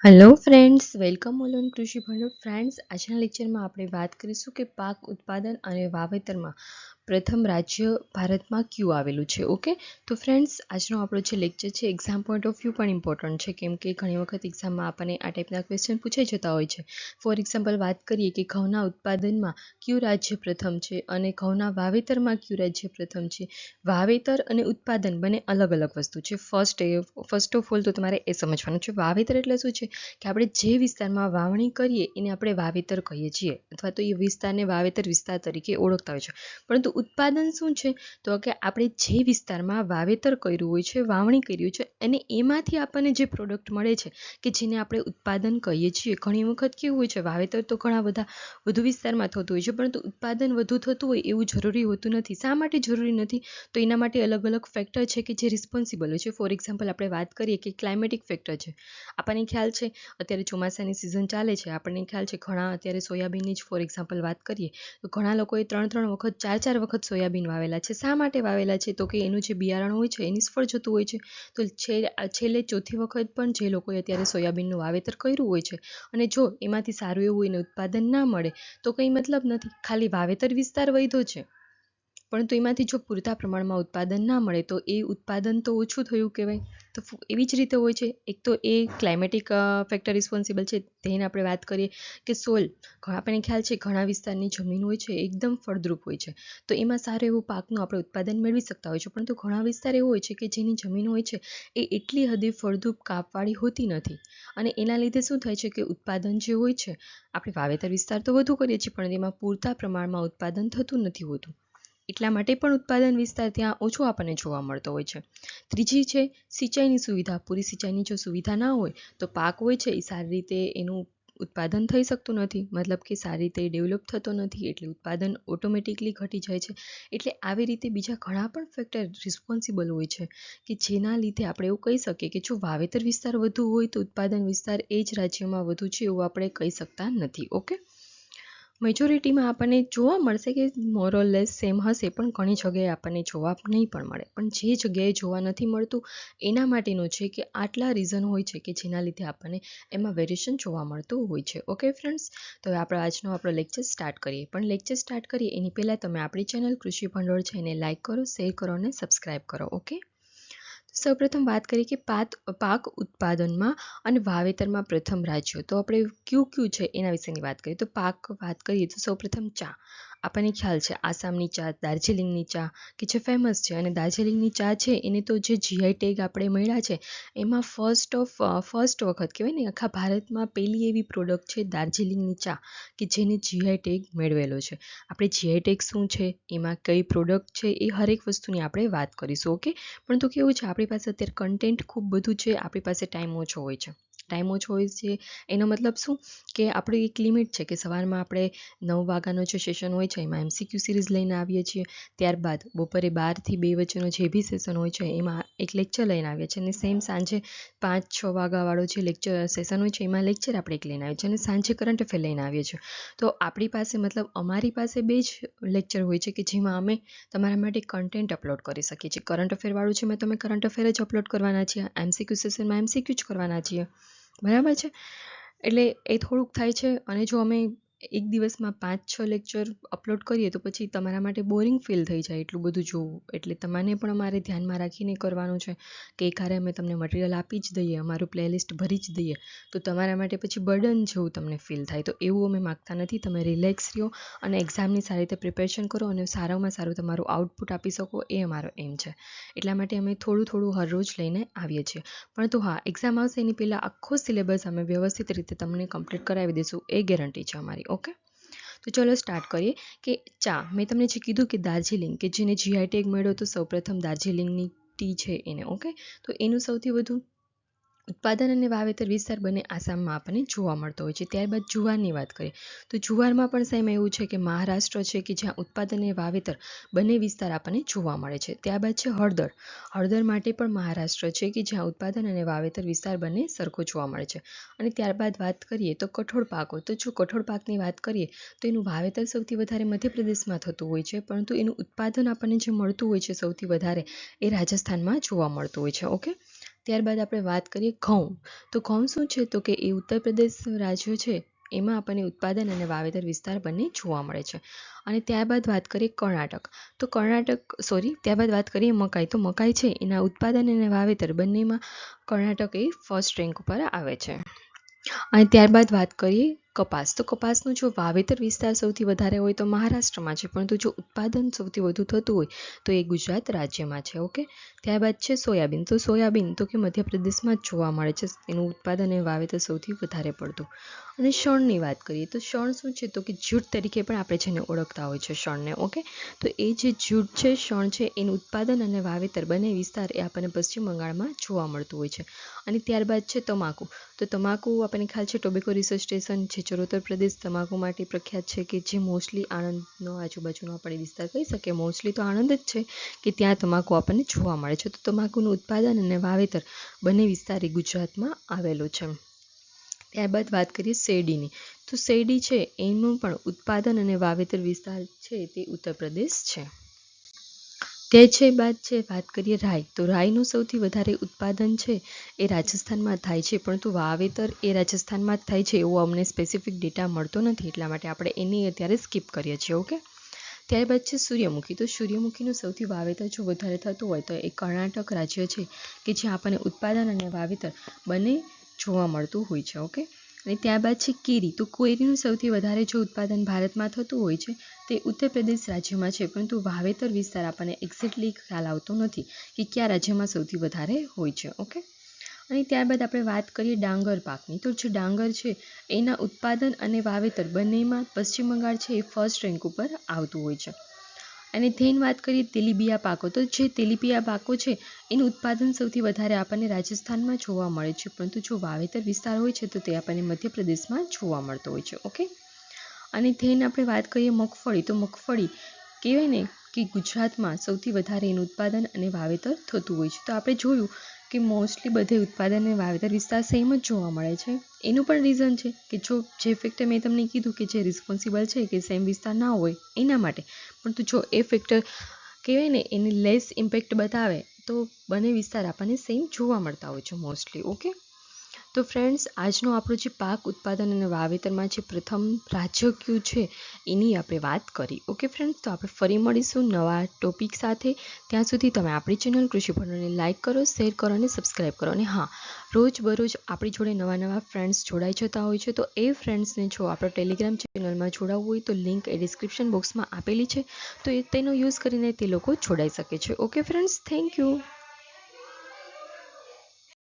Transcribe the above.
Hello friends welcome all on કૃષિ ભંડોળ friends આજના લેક્ચરમાં આપણે વાત કરીશું કે પાક ઉત્પાદન અને વાવેતરમાં પ્રથમ રાજ્ય ભારતમાં કયું આવેલું છે ઓકે તો ફ્રેન્ડ્સ આજનો આપણો જે લેક્ચર છે એક્ઝામ પોઈન્ટ ઓફ વ્યૂ પણ ઇમ્પોર્ટન્ટ છે, કેમ કે ઘણી વખત એક્ઝામમાં આપણને આ ટાઈપના ક્વેશ્ચન પૂછાઈ જતા હોય છે. ફોર એક્ઝામ્પલ વાત કરીએ કે ઘઉંના ઉત્પાદનમાં કયું રાજ્ય પ્રથમ છે અને ઘઉંના વાવેતરમાં કયું રાજ્ય પ્રથમ છે? વાવેતર અને ઉત્પાદન બંને અલગ અલગ વસ્તુ છે. ફર્સ્ટ એ ફર્સ્ટ ઓફ ઓલ તો તમારે એ સમજવાનું છે, વાવેતર એટલે શું છે? કે આપણે જે વિસ્તારમાં વાવણી કરીએ એને આપણે વાવેતર કહીએ છીએ, અથવા તો એ વિસ્તારને વાવેતર વિસ્તાર તરીકે ઓળખતા હોય છે. પરંતુ ઉત્પાદન શું છે? તો કે આપણે જે વિસ્તારમાં વાવેતર કર્યું હોય છે, વાવણી કર્યું છે, અને એમાંથી આપણને જે પ્રોડક્ટ મળે છે, કે જેને આપણે ઉત્પાદન કહીએ છીએ. ઘણી વખત કેવું હોય છે, વાવેતર તો ઘણા બધા વધુ વિસ્તારમાં થતું હોય છે, પરંતુ ઉત્પાદન વધુ થતું હોય એવું જરૂરી હોતું નથી. શા માટે જરૂરી નથી? તો એના માટે અલગ અલગ ફેક્ટર છે કે જે રિસ્પોન્સિબલ હોય છે. ફોર એક્ઝામ્પલ આપણે વાત કરીએ કે ક્લાઇમેટિક ફેક્ટર છે. આપણને ખ્યાલ છે, અત્યારે ચોમાસાની સિઝન ચાલે છે. આપણને ખ્યાલ છે, ઘણા અત્યારે સોયાબીનની જ ફોર એક્ઝામ્પલ વાત કરીએ, તો ઘણા લોકોએ ત્રણ ત્રણ વખત ચાર ચાર વખત સોયાબીન વાવેલા છે. શા માટે વાવેલા છે? તો કે એનું જે બિયારણ હોય છે એ નિષ્ફળ જતું હોય છે. તો છેલ્લે ચોથી વખત પણ જે લોકોએ અત્યારે સોયાબીનનું વાવેતર કર્યું હોય છે અને જો એમાંથી સારું એવું એને ઉત્પાદન ના મળે, તો કંઈ મતલબ નથી. ખાલી વાવેતર વિસ્તાર વધ્યો છે. પરંતુ એમાંથી જો પૂરતા પ્રમાણમાં ઉત્પાદન ના મળે, તો એ ઉત્પાદન તો ઓછું થયું કહેવાય. તો એવી જ રીતે હોય છે. એક તો એ ક્લાઇમેટિક ફેક્ટર રિસ્પોન્સિબલ છે. તેને આપણે વાત કરીએ કે સોલ આપણને ખ્યાલ છે ઘણા વિસ્તારની જમીન હોય છે એકદમ ફળદ્રુપ હોય છે. તો એમાં સારું એવું પાકનું આપણે ઉત્પાદન મેળવી શકતા હોય છે. પરંતુ ઘણા વિસ્તાર એવો હોય છે કે જેની જમીન હોય છે એ એટલી હદે ફળદ્રુપ કાપવાળી હોતી નથી. અને એના લીધે શું થાય છે કે ઉત્પાદન જે હોય છે, આપણે વાવેતર વિસ્તાર તો વધુ કરીએ છીએ, પણ એમાં પૂરતા પ્રમાણમાં ઉત્પાદન થતું નથી હોતું. એટલા માટે પણ ઉત્પાદન વિસ્તાર ત્યાં ઓછો આપણને જોવા મળતો હોય છે. ત્રીજી છે, સિંચાઈની સુવિધા. પૂરી સિંચાઈની જો સુવિધા ના હોય, તો પાક હોય છે, એ સારી રીતે એનું ઉત્પાદન થઈ શકતું નથી. મતલબ કે સારી રીતે ડેવલપ થતો નથી, એટલે ઉત્પાદન ઓટોમેટિકલી ઘટી જાય છે. એટલે આવી રીતે બીજા ઘણા પણ ફેક્ટર રિસ્પોન્સિબલ હોય છે, કે જેના લીધે આપણે એવું કહી શકીએ કે જો વાવેતર વિસ્તાર વધુ હોય, તો ઉત્પાદન વિસ્તાર એ જ રાજ્યમાં વધુ છે એવું આપણે કહી શકતા નથી. ઓકે મેજોરિટીમાં આપણને જોવા મળશે કે મોરલેસ સેમ હશે, પણ ઘણી જગ્યાએ આપણને જોવા નહીં પણ મળે. પણ જે જગ્યાએ જોવા નથી મળતું, એના માટેનું છે કે આટલા રીઝન હોય છે કે જેના લીધે આપણને એમાં વેરિએશન જોવા મળતું હોય છે. ઓકે ફ્રેન્ડ્સ તો આપણે આજનો આપણો લેક્ચર સ્ટાર્ટ કરીએ. પણ લેક્ચર સ્ટાર્ટ કરીએ, એની પહેલાં તમે આપણી ચેનલ કૃષિ ભંડોળ છે એને લાઇક કરો શેર કરો અને સબસ્ક્રાઈબ કરો. ઓકે સૌપ્રથમ વાત કરીએ કે પાક પાક ઉત્પાદનમાં અને વાવેતરમાં પ્રથમ રાજ્યો. તો આપણે કયું કયું છે એના વિશેની વાત કરીએ. તો પાક વાત કરીએ તો સૌપ્રથમ ચા. આપણને ખ્યાલ છે, આસામની ચા, દાર્જિલિંગની ચા, કે જે ફેમસ છે. અને દાર્જિલિંગની ચા છે, એને તો જે જીઆઈ ટેગ આપણે મળ્યા છે, એમાં ફર્સ્ટ ઓફ ફર્સ્ટ વખત કહેવાય ને, આખા ભારતમાં પહેલી એવી પ્રોડક્ટ છે દાર્જિલિંગની ચા, કે જેને જીઆઈ ટેગ મેળવેલો છે. આપણે જીઆઈ ટેગ શું છે, એમાં કઈ પ્રોડક્ટ છે, એ હરેક વસ્તુની આપણે વાત કરીશું ઓકે પણ તો કેવું છે, આપણી પાસે અત્યારે કન્ટેન્ટ ખૂબ બધું છે, આપણી પાસે ટાઈમ ઓછો હોય છે. ટાઈમ ઓછો હોય છે. એનો મતલબ શું? કે આપણી એક લિમિટ છે કે સવારમાં આપણે નવ વાગ્યાનો જે સેશન હોય છે, એમાં એમસીક્યુ સિરીઝ લઈને આવીએ છીએ. ત્યારબાદ બપોરે બારથી બે વચ્ચેનો જે બી સેશન હોય છે, એમાં એક લેક્ચર લઈને આવીએ છીએ. અને સેમ સાંજે પાંચ છ વાગ્યાવાળો જે લેક્ચર સેશન હોય છે, એમાં લેક્ચર આપણે એક લઈને આવીએ છીએ અને સાંજે કરંટ અફેર લઈને આવીએ છીએ. તો આપણી પાસે મતલબ અમારી પાસે બે જ લેક્ચર હોય છે કે જેમાં અમે તમારા માટે કન્ટેન્ટ અપલોડ કરી શકીએ છીએ. કરંટ અફેરવાળું છે મેં તમે કરંટ અફેર જ અપલોડ કરવાના છીએ. એમસીક્યુ સેશનમાં એમસીક્યુ જ કરવાના છીએ. બરાબર છે? એટલે એ થોડુંક થાય છે અને જો અમે એક દિવસમાં પાંચ, છ લેક્ચર અપલોડ કરીએ તો પછી તમારા માટે બોરિંગ ફીલ થઈ જાય એટલું બધું જોવું. એટલે તમને પણ અમારે ધ્યાનમાં રાખીને કરવાનું છે કે એકારે અમે તમને મટિરિયલ આપી જ દઈએ, અમારું પ્લેલિસ્ટ ભરી જ દઈએ. તો તમારા માટે પછી બર્ડન જેવું તમને ફીલ થાય. તો એવું અમે માગતા નથી. તમે રિલેક્સ રહ્યો અને એક્ઝામની સારી રીતે પ્રિપેરેશન કરો અને સારામાં સારું તમારું આઉટપુટ આપી શકો એ અમારો એમ છે. એટલા માટે અમે થોડું થોડું હરરોજ લઈને આવીએ છીએ. પરંતુ હા એક્ઝામ આવશે એની પહેલાં આખો સિલેબસ અમે વ્યવસ્થિત રીતે તમને કમ્પ્લીટ કરાવી દઈશું. એ ગેરંટી છે અમારી. ઓકે? તો ચલો સ્ટાર્ટ કરીએ કે ચા, મેં તમને જે કીધું કે દાર્જિલિંગ, કે જેને જીઆઈ ટેગ મળ્યો તો સૌપ્રથમ દાર્જિલિંગની ટી છે એને, ઓકે? તો એનું સૌથી વધુ ઉત્પાદન અને વાવેતર વિસ્તાર બંને આસામમાં આપણને જોવા મળતો હોય છે. ત્યારબાદ જુવારની વાત કરીએ, તો જુવારમાં પણ સેમ એવું છે કે મહારાષ્ટ્ર છે કે જ્યાં ઉત્પાદન અને વાવેતર બંને વિસ્તાર આપણને જોવા મળે છે. ત્યારબાદ છે હળદર. હળદર માટે પણ મહારાષ્ટ્ર છે કે જ્યાં ઉત્પાદન અને વાવેતર વિસ્તાર બંને સરખો જોવા મળે છે. અને ત્યારબાદ વાત કરીએ તો કઠોળ પાકો. તો જો કઠોળ પાકની વાત કરીએ, તો એનું વાવેતર સૌથી વધારે મધ્યપ્રદેશમાં થતું હોય છે, પરંતુ એનું ઉત્પાદન આપણને જે મળતું હોય છે સૌથી વધારે એ રાજસ્થાનમાં જોવા મળતું હોય છે. ઓકે? ત્યારબાદ આપણે વાત કરીએ ઘઉં. તો ઘઉં શું છે? તો કે એ ઉત્તર પ્રદેશ રાજ્ય છે, એમાં આપણને ઉત્પાદન અને વાવેતર વિસ્તાર બંને જોવા મળે છે. અને ત્યારબાદ વાત કરીએ કર્ણાટક. તો કર્ણાટક સોરી ત્યારબાદ વાત કરીએ મકાઈ. તો મકાઈ છે, એના ઉત્પાદન અને વાવેતર બંનેમાં કર્ણાટક એ ફર્સ્ટ રેન્ક ઉપર આવે છે. અને ત્યારબાદ વાત કરીએ કપાસ. તો કપાસનું જો વાવેતર વિસ્તાર સૌથી વધારે હોય તો મહારાષ્ટ્રમાં છે, પરંતુ જો ઉત્પાદન સૌથી વધુ થતું હોય તો એ ગુજરાત રાજ્યમાં છે, ઓકે? ત્યારબાદ છે સોયાબીન. તો સોયાબીન તો કે મધ્યપ્રદેશમાં જ જોવા મળે છે, એનું ઉત્પાદન એ વાવેતર સૌથી વધારે પડતું. અને શણની વાત કરીએ તો શણ શું છે? તો કે જૂટ તરીકે પણ આપણે જેને ઓળખતા હોય છે શણને ઓકે તો એ જે જૂટ છે શણ છે, એનું ઉત્પાદન અને વાવેતર બંને વિસ્તાર એ આપણને પશ્ચિમ બંગાળમાં જોવા મળતું હોય છે. અને ત્યારબાદ છે તમાકુ. તો તમાકુ આપણને ખ્યાલ છે? ટોબેકો રિસર્ચ સ્ટેશન છે ચરોતર પ્રદેશ તમાકુ માટે પ્રખ્યાત છે કે જે મોસ્ટલી આણંદનો આજુબાજુનો આપણે વિસ્તાર કહી શકીએ. મોસ્ટલી તો આણંદ જ છે કે ત્યાં તમાકુ આપણને જોવા મળે છે. તો તમાકુનું ઉત્પાદન અને વાવેતર બંને વિસ્તાર એ ગુજરાતમાં આવેલો છે. ત્યારબાદ વાત કરીએ શેરડીની. તો શેરડી છે, એનું પણ ઉત્પાદન અને વાવેતર વિસ્તાર છે તે ઉત્તર પ્રદેશ છે. તે છે બાદ છે, વાત કરીએ રાઈ. તો રાઈનું સૌથી વધારે ઉત્પાદન છે એ રાજસ્થાનમાં થાય છે, પરંતુ વાવેતર એ રાજસ્થાનમાં જ થાય છે એવો અમને સ્પેસિફિક ડેટા મળતો નથી, એટલા માટે આપણે એની અત્યારે સ્કીપ કરીએ છીએ ઓકે ત્યારબાદ છે સૂર્યમુખી. તો સૂર્યમુખીનું સૌથી વાવેતર જો વધારે થતું હોય તો એ કર્ણાટક રાજ્ય છે, કે જ્યાં આપણને ઉત્પાદન અને વાવેતર બંને જોવા મળતું હોય છે, ઓકે? અને ત્યારબાદ છે કેરી. તો કેરીનું સૌથી વધારે જો ઉત્પાદન ભારતમાં થતું હોય છે, તે ઉત્તર પ્રદેશ રાજ્યમાં છે, પરંતુ વાવેતર વિસ્તાર આપણને એક્ઝેક્ટલી ખ્યાલ આવતો નથી કે કયા રાજ્યમાં સૌથી વધારે હોય છે, ઓકે? અને ત્યારબાદ આપણે વાત કરીએ ડાંગર પાકની. તો જે ડાંગર છે, એના ઉત્પાદન અને વાવેતર બંનેમાં પશ્ચિમ બંગાળ છે એ ફર્સ્ટ રેન્ક ઉપર આવતું હોય છે. અને થેન વાત કરીએ તેલીબિયા પાકો, તો જે તેલીબિયા પાકો છે, એનું ઉત્પાદન સૌથી વધારે આપણને રાજસ્થાનમાં જોવા મળે છે. પરંતુ જો વાવેતર વિસ્તાર હોય છે, તો તે આપણને મધ્યપ્રદેશમાં જોવા મળતો હોય છે, ઓકે? અને થેન આપણે વાત કરીએ મગફળી, તો મગફળી કહેવાય ને કે ગુજરાતમાં સૌથી વધારે એનું ઉત્પાદન અને વાવેતર થતું હોય છે. તો આપણે જોયું કે મોસ્ટલી બધે ઉત્પાદન અને વાવેતર વિસ્તાર સેમ જ જોવા મળે છે. એનું પણ રીઝન છે કે જો જે ફેક્ટર મેં તમને કીધું કે જે રિસ્પોન્સિબલ છે કે સેમ વિસ્તાર ના હોય એના માટે. પરંતુ જો એ ફેક્ટર કહેવાય ને એની લેસ ઇમ્પેક્ટ બતાવે તો બંને વિસ્તાર આપણને સેમ જોવા મળતા હોય છે મોસ્ટલી ઓકે તો ફ્રેન્ડ્સ આજનો આપણો જે પાક ઉત્પાદન અને વાવેતરમાં જે પ્રથમ રાજ્ય કયું છે, એની આપણે વાત કરી. ઓકે ફ્રેન્ડ્સ તો આપણે ફરી મળીશું નવા ટોપિક સાથે. ત્યાં સુધી તમે આપણી ચેનલ કૃષિ ભંડોળને લાઇક કરો શેર કરો અને સબસ્ક્રાઈબ કરો. અને હા રોજ બરોજ આપણી જોડે નવા નવા ફ્રેન્ડ્સ જોડાઈ જતા હોય છે, તો એ ફ્રેન્ડ્સને જો આપણો ટેલિગ્રામ ચેનલમાં જોડાવવું હોય, તો લિંક એ ડિસ્ક્રિપ્શન બોક્સમાં આપેલી છે, તો એ તેનો યુઝ કરીને તે લોકો જોડાઈ શકે છે. Okay friends thank you